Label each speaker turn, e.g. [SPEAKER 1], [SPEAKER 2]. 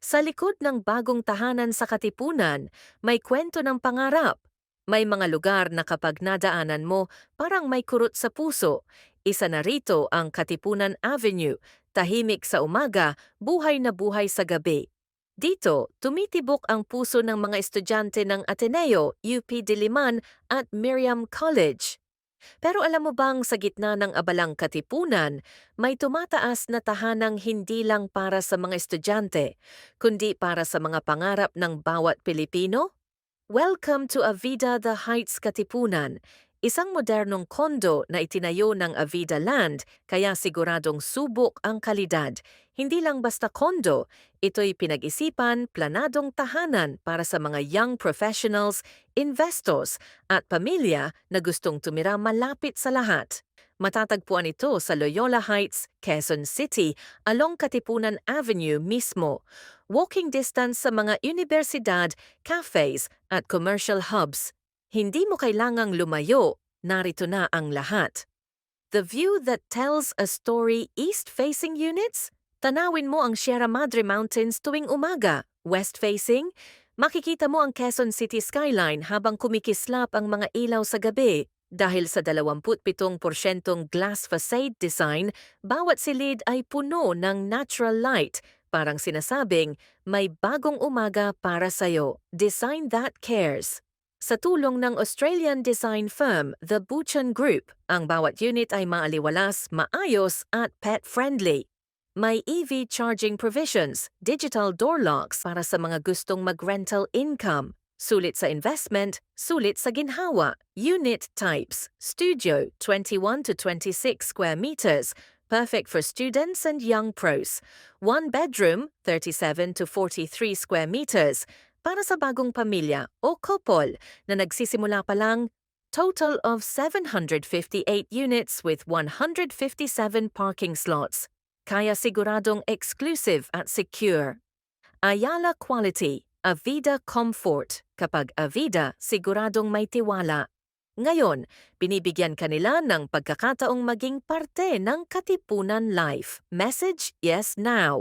[SPEAKER 1] Sa likod ng bagong tahanan sa Katipunan, may kwento ng pangarap. May mga lugar na kapag nadaanan mo, parang may kurot sa puso. Isa na rito ang Katipunan Avenue, tahimik sa umaga, buhay na buhay sa gabi. Dito, tumitibok ang puso ng mga estudyante ng Ateneo, UP Diliman at Miriam College. Pero alam mo bang sa gitna ng abalang katipunan, may tumataas na tahanang hindi lang para sa mga estudyante, kundi para sa mga pangarap ng bawat Pilipino? Welcome to Avida The Heights Katipunan, isang modernong kondo na itinayo ng Avida Land kaya siguradong subok ang kalidad. Hindi lang basta kondo, ito'y pinag-isipan, planadong tahanan para sa mga young professionals, investors at pamilya na gustong tumira malapit sa lahat. Matatagpuan ito sa Loyola Heights, Quezon City, along Katipunan Avenue mismo. Walking distance sa mga universidad, cafes at commercial hubs. Hindi mo kailangang lumayo, narito na ang lahat. The view that tells a story east-facing units? Tanawin mo ang Sierra Madre Mountains tuwing umaga, west-facing. Makikita mo ang Quezon City skyline habang kumikislap ang mga ilaw sa gabi. Dahil sa 27% glass facade design, bawat silid ay puno ng natural light, parang sinasabing, may bagong umaga para sa'yo. Design that cares. Sa tulong ng Australian design firm, The Buchan Group, ang bawat unit ay maaliwalas, maayos at pet-friendly. May EV charging provisions, digital door locks para sa mga gustong mag-rental income, sulit sa investment, sulit sa ginhawa, unit types, studio 21 to 26 square meters, perfect for students and young pros. One bedroom 37 to 43 square meters, para sa bagong pamilya o couple na nagsisimula pa lang Total of 758 units with 157 parking slots kaya siguradong exclusive at secure. Ayala Quality, Avida Comfort. Kapag Avida, siguradong may tiwala. Ngayon, binibigyan kanila ng pagkakataong maging parte ng Katipunan Life. Message Yes Now.